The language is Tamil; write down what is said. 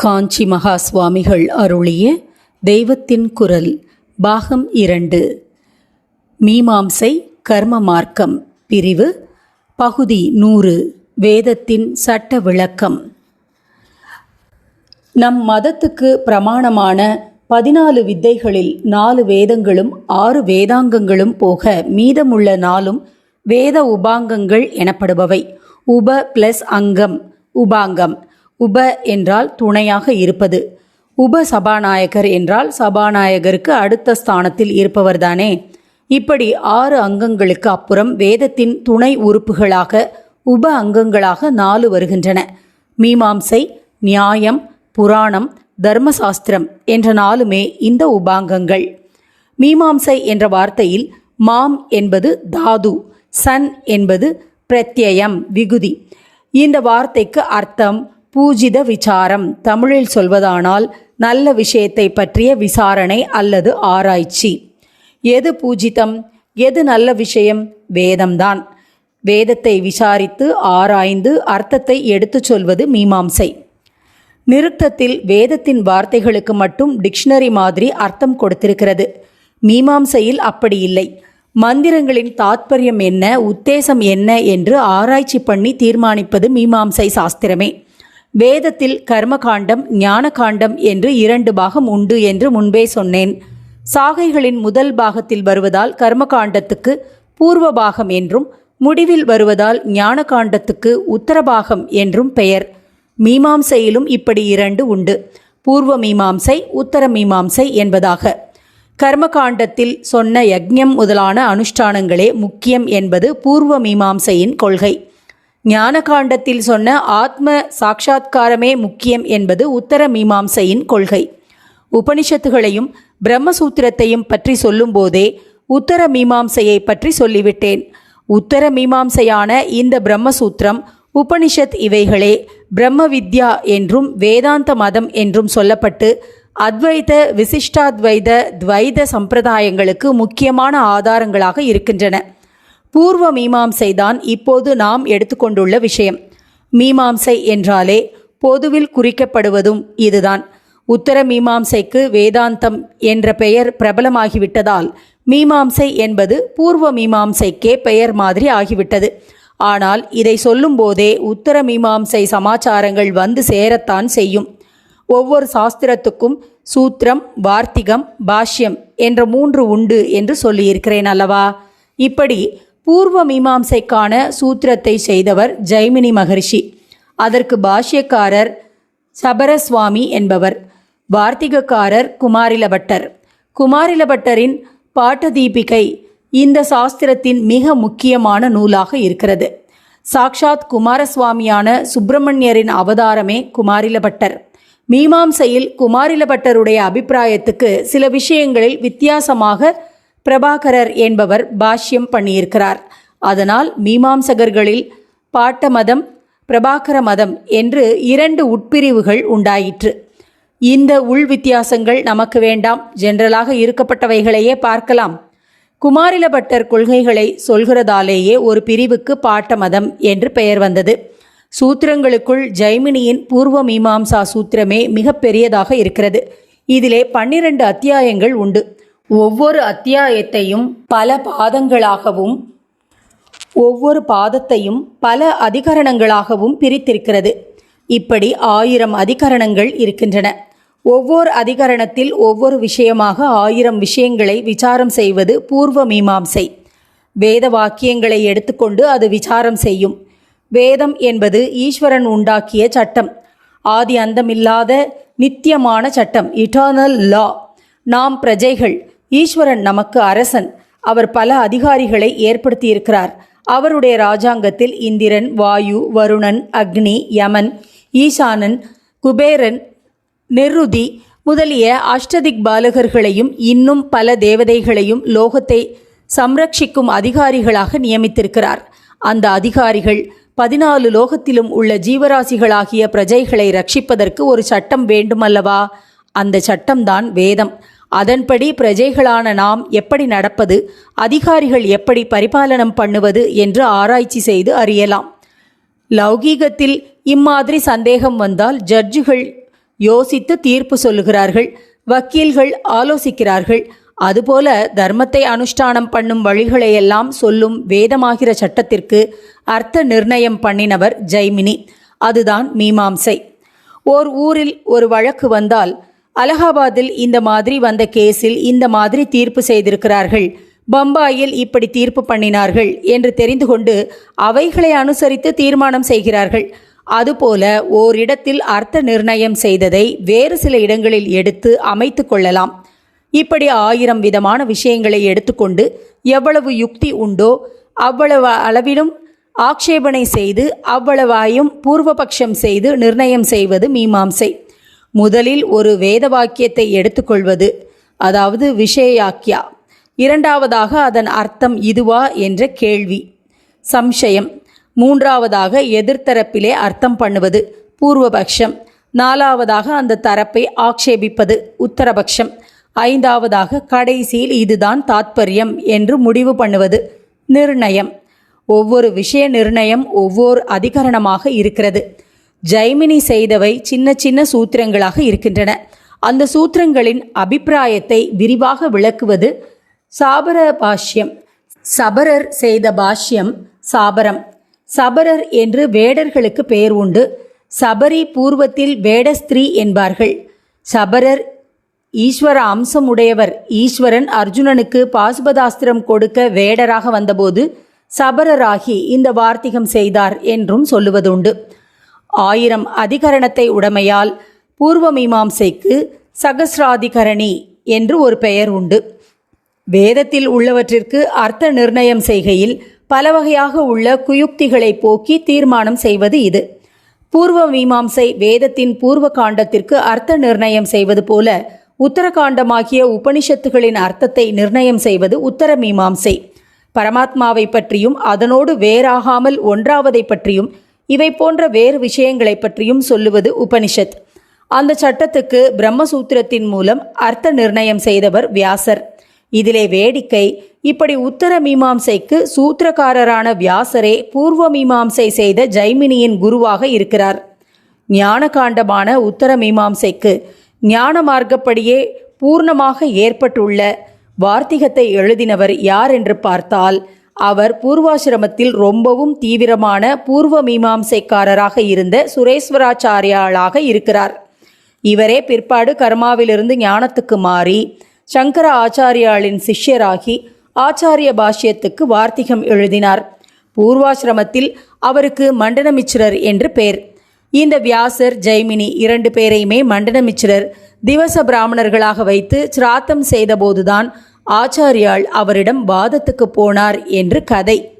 காஞ்சி மகா சுவாமிகள் அருளிய தெய்வத்தின் குரல் பாகம் இரண்டு. மீமாம்சை கர்ம மார்க்கம் பிரிவு பகுதி நூறு வேதத்தின் சட்ட விளக்கம். நம் மதத்துக்கு பிரமாணமான பதினாலு வித்தைகளில் நாலு வேதங்களும் ஆறு வேதாங்கங்களும் போக மீதமுள்ள நாளும் வேத உபாங்கங்கள் எனப்படுபவை. உப பிளஸ் அங்கம் உபாங்கம். உப என்றால் துணையாக இருப்பது. உப சபாநாயகர் என்றால் சபாநாயகருக்கு அடுத்த ஸ்தானத்தில் இருப்பவர்தானே. இப்படி ஆறு அங்கங்களுக்கு அப்புறம் வேதத்தின் துணை உறுப்புகளாக உப அங்கங்களாக நாலு வருகின்றன. மீமாம்சை நியாயம் புராணம் தர்மசாஸ்திரம் என்ற நாலுமே இந்த உபாங்கங்கள். மீமாம்சை என்ற வார்த்தையில் மாம் என்பது தாது சன் என்பது பிரத்யயம் விகுதி. இந்த வார்த்தைக்கு அர்த்தம் பூஜித விசாரம். தமிழில் சொல்வதானால் நல்ல விஷயத்தை பற்றிய விசாரணை அல்லது ஆராய்ச்சி. எது பூஜிதம்? எது நல்ல விஷயம்? வேதம்தான். வேதத்தை விசாரித்து ஆராய்ந்து அர்த்தத்தை எடுத்துச் சொல்வது மீமாம்சை. நிருக்தத்தில் வேதத்தின் வார்த்தைகளுக்கு மட்டும் டிக்ஷனரி மாதிரி அர்த்தம் கொடுத்திருக்கிறது. மீமாம்சையில் அப்படி இல்லை. மந்திரங்களின் தாத்பரியம் என்ன? உத்தேசம் என்ன? என்று ஆராய்ச்சி பண்ணி தீர்மானிப்பது மீமாம்சை சாஸ்திரமே. வேதத்தில் கர்மகாண்டம் ஞானகாண்டம் என்று இரண்டு பாகம் உண்டு என்று முன்பே சொன்னேன். சாகைகளின் முதல் பாகத்தில் வருவதால் கர்மகாண்டத்துக்கு பூர்வ பாகம் என்றும் முடிவில் வருவதால் ஞானகாண்டத்துக்கு உத்தரபாகம் என்றும் பெயர். மீமாம்சையிலும் இப்படி இரண்டு உண்டு. பூர்வ மீமாம்சை உத்தர மீமாம்சை என்பதாக. கர்மகாண்டத்தில் சொன்ன யக்ஞம் முதலான அனுஷ்டானங்களே முக்கியம் என்பது பூர்வ மீமாம்சையின் கொள்கை. ஞான காண்டத்தில் சொன்ன ஆத்ம சாட்சா்காரமே முக்கியம் என்பது உத்தர மீமாம்சையின் கொள்கை. உபனிஷத்துகளையும் பிரம்மசூத்திரத்தையும் பற்றி சொல்லும்போதே உத்தர மீமாம்சையை பற்றி சொல்லிவிட்டேன். உத்தர மீமாம்சையான இந்த பிரம்மசூத்திரம் உபனிஷத் இவைகளே பிரம்ம வித்யா என்றும் வேதாந்த மதம் என்றும் சொல்லப்பட்டு அத்வைத விசிஷ்டாத்வைத துவைத சம்பிரதாயங்களுக்கு முக்கியமான ஆதாரங்களாக இருக்கின்றன. பூர்வ மீமாம்சை தான் இப்போது நாம் எடுத்துக்கொண்டுள்ள விஷயம். மீமாம்சை என்றாலே பொதுவில் குறிக்கப்படுவதும் இதுதான். உத்தர மீமாம்சைக்கு வேதாந்தம் என்ற பெயர் பிரபலமாகிவிட்டதால் மீமாம்சை என்பது பூர்வ மீமாம்சைக்கே பெயர் மாதிரி ஆகிவிட்டது. ஆனால் இதை சொல்லும்போதே உத்தர மீமாம்சை சமாச்சாரங்கள் வந்து சேரத்தான் செய்யும். ஒவ்வொரு சாஸ்திரத்துக்கும் சூத்திரம் வார்த்திகம் பாஷ்யம் என்ற மூன்று உண்டு என்று சொல்லியிருக்கிறேன் அல்லவா? இப்படி பூர்வ மீமாம்சைக்கான சூத்திரத்தை செய்தவர் ஜெய்மினி மகரிஷி. அதற்கு பாஷ்யக்காரர் சபரசுவாமி என்பவர் வார்த்திகக்காரர் குமாரிலபட்டர். குமாரிலபட்டரின் பாட்டதீபிகை இந்த சாஸ்திரத்தின் மிக முக்கியமான நூலாக இருக்கிறது. சாக்ஷாத் குமாரசுவாமியான சுப்பிரமணியரின் அவதாரமே குமாரிலபட்டர். மீமாம்சையில் குமாரிலபட்டருடைய அபிப்பிராயத்துக்கு சில விஷயங்களில் வித்தியாசமாக பிரபாகரர் என்பவர் பாஷ்யம் பண்ணியிருக்கிறார். அதனால் மீமாம்சகர்களில் பாட்ட மதம் பிரபாகர மதம் என்று இரண்டு உட்பிரிவுகள் உண்டாயிற்று. இந்த உள் வித்தியாசங்கள் நமக்கு வேண்டாம். ஜெனரலாக இருக்கப்பட்டவைகளையே பார்க்கலாம். குமாரிலபட்டர் கொள்கைகளை சொல்கிறதாலேயே ஒரு பிரிவுக்கு பாட்ட மதம் என்று பெயர் வந்தது. சூத்திரங்களுக்குள் ஜைமினியின் பூர்வ மீமாம்சா சூத்திரமே மிக பெரியதாக இருக்கிறது. இதிலே பன்னிரண்டு அத்தியாயங்கள் உண்டு. ஒவ்வொரு அத்தியாயத்தையும் பல பாதங்களாகவும் ஒவ்வொரு பாதத்தையும் பல அதிகரணங்களாகவும் பிரித்திருக்கிறது. இப்படி ஆயிரம் அதிகரணங்கள் இருக்கின்றன. ஒவ்வொரு அதிகரணத்தில் ஒவ்வொரு விஷயமாக ஆயிரம் விஷயங்களை விசாரம் செய்வது பூர்வ மீமாம்சை. வேத வாக்கியங்களை எடுத்துக்கொண்டு அது விசாரம் செய்யும். வேதம் என்பது ஈஸ்வரன் உண்டாக்கிய சட்டம். ஆதி அந்தமில்லாத நித்தியமான சட்டம் இட்டர்னல் லா நாம் பிரஜைகள் ஈஸ்வரன் நமக்கு அரசன். அவர் பல அதிகாரிகளை ஏற்படுத்தியிருக்கிறார். அவருடைய ராஜாங்கத்தில் இந்திரன் வாயு வருணன் அக்னி யமன் ஈசானன் குபேரன் நெருதி முதலிய அஷ்டதிக் பாலகர்களையும் இன்னும் பல தேவதைகளையும் லோகத்தை சம்ரட்சிக்கும் அதிகாரிகளாக நியமித்திருக்கிறார். அந்த அதிகாரிகள் பதினாலு லோகத்திலும் உள்ள ஜீவராசிகளாகிய பிரஜைகளை ரட்சிப்பதற்கு ஒரு சட்டம் வேண்டுமல்லவா? அந்த சட்டம்தான் வேதம். அதன்படி பிரஜைகளான நாம் எப்படி நடப்பது அதிகாரிகள் எப்படி பரிபாலனம் பண்ணுவது என்று ஆராய்ச்சி செய்து அறியலாம். லௌகீகத்தில் இம்மாதிரி சந்தேகம் வந்தால் ஜட்ஜுகள் யோசித்து தீர்ப்பு சொல்லுகிறார்கள் வக்கீல்கள் ஆலோசிக்கிறார்கள். அதுபோல தர்மத்தை அனுஷ்டானம் பண்ணும் வழிகளையெல்லாம் சொல்லும் வேதமாகிற சட்டத்திற்கு அர்த்த நிர்ணயம் பண்ணினவர் ஜெய்மினி. அதுதான் மீமாம்சை. ஓர் ஊரில் ஒரு வழக்கு வந்தால் அலகாபாத்தில் இந்த மாதிரி வந்த கேஸில் இந்த மாதிரி தீர்ப்பு செய்திருக்கிறார்கள். பம்பாயில் இப்படி தீர்ப்பு பண்ணினார்கள் என்று தெரிந்து கொண்டு அவைகளை அனுசரித்து தீர்மானம் செய்கிறார்கள். அதுபோல ஓரிடத்தில் அர்த்த நிர்ணயம் செய்ததை வேறு சில இடங்களில் எடுத்து அமைத்து கொள்ளலாம். இப்படி ஆயிரம் விதமான விஷயங்களை எடுத்துக்கொண்டு எவ்வளவு யுக்தி உண்டோ அவ்வளவு அளவிலும் ஆக்ஷேபனை செய்து அவ்வளவாயும் பூர்வபக்ஷம் செய்து நிர்ணயம் செய்வது மீமாம்சை. முதலில் ஒரு வேத வாக்கியத்தை எடுத்துக்கொள்வது அதாவது விஷயாக்கியா இரண்டாவதாக அதன் அர்த்தம் இதுவா என்ற கேள்வி. சம்சயம். மூன்றாவதாக எதிர்த்தரப்பிலே அர்த்தம் பண்ணுவது பூர்வபக்ஷம். நாலாவதாக அந்த தரப்பை ஆக்ஷேபிப்பது உத்தரபக்ஷம். ஐந்தாவதாக கடைசியில் இதுதான் தாத்பரியம் என்று முடிவு பண்ணுவது நிர்ணயம். ஒவ்வொரு விஷய நிர்ணயம் ஒவ்வொரு அதிகரணமாக இருக்கிறது. ஜைமினி செய்தவை சின்ன சின்ன சூத்திரங்களாக இருக்கின்றன. அந்த சூத்திரங்களின் அபிப்பிராயத்தை விரிவாக விளக்குவது சாபர பாஷ்யம். சபரர் செய்த பாஷ்யம் சாபரம். சபரர் என்று வேடர்களுக்கு பெயர் உண்டு. சபரி பூர்வத்தில் வேடஸ்திரீ என்பார்கள். சபரர் ஈஸ்வர அம்சம் உடையவர் ஈஸ்வரன் அர்ஜுனனுக்கு பாசுபதாஸ்திரம் கொடுக்க வேடராக வந்தபோது சபரராகி இந்த வார்த்திகம் செய்தார் என்றும் சொல்லுவதுண்டு. ஆயிரம் அதிகரணத்தை உடைமையால் பூர்வ மீமாம்சைக்கு சகசிராதிகரணி என்று ஒரு பெயர் உண்டு. வேதத்தில் உள்ளவற்றிற்கு அர்த்த நிர்ணயம் செய்கையில் பல வகையாக உள்ள குயுக்திகளை போக்கி தீர்மானம் செய்வது இது. பூர்வ மீமாம்சை வேதத்தின் பூர்வ காண்டத்திற்கு அர்த்த நிர்ணயம் செய்வது போல உத்தரகாண்டமாகிய உபனிஷத்துகளின் அர்த்தத்தை நிர்ணயம் செய்வது உத்தர மீமாம்சை. பரமாத்மாவை பற்றியும் அதனோடு வேறாகாமல் ஒன்றாவதை பற்றியும் இவை போன்ற வேறு விஷயங்களை பற்றியும் சொல்லுவது உபனிஷத். அந்த சட்டத்துக்கு பிரம்மசூத்திரத்தின் மூலம் அர்த்த நிர்ணயம் செய்தவர் வியாசர். இதிலே வேடிக்கை இப்படி உத்தர மீமாம்சைக்கு சூத்திரக்காரரான வியாசரே பூர்வ மீமாம்சை செய்த ஜைமினியின் குருவாக இருக்கிறார். ஞான காண்டமான உத்தர மீமாம்சைக்கு ஞான மார்க்கப்படியே பூர்ணமாக ஏற்பட்டுள்ள வார்த்திகத்தை எழுதினவர் யார் என்று பார்த்தால் அவர் பூர்வாசிரமத்தில் ரொம்பவும் தீவிரமான பூர்வ மீமாம்சைக்காரராக இருந்த சுரேஸ்வராச்சாரியாளாக இருக்கிறார். இவரே பிற்பாடு கர்மாவிலிருந்து ஞானத்துக்கு மாறி சங்கர ஆச்சாரியாளின் சிஷ்யராகி ஆச்சாரிய பாஷ்யத்துக்கு வார்த்திகம் எழுதினார். பூர்வாசிரமத்தில் அவருக்கு மண்டனமிச்சிரர் என்று பெயர் இந்த வியாசர் ஜெய்மினி இரண்டு பேரையுமே மண்டனமிச்சிரர் திவச பிராமணர்களாக வைத்து சிராத்தம் செய்தபோதுதான் ஆச்சாரியாள் அவரிடம் வாதத்துக்கு போனார் என்று கதை.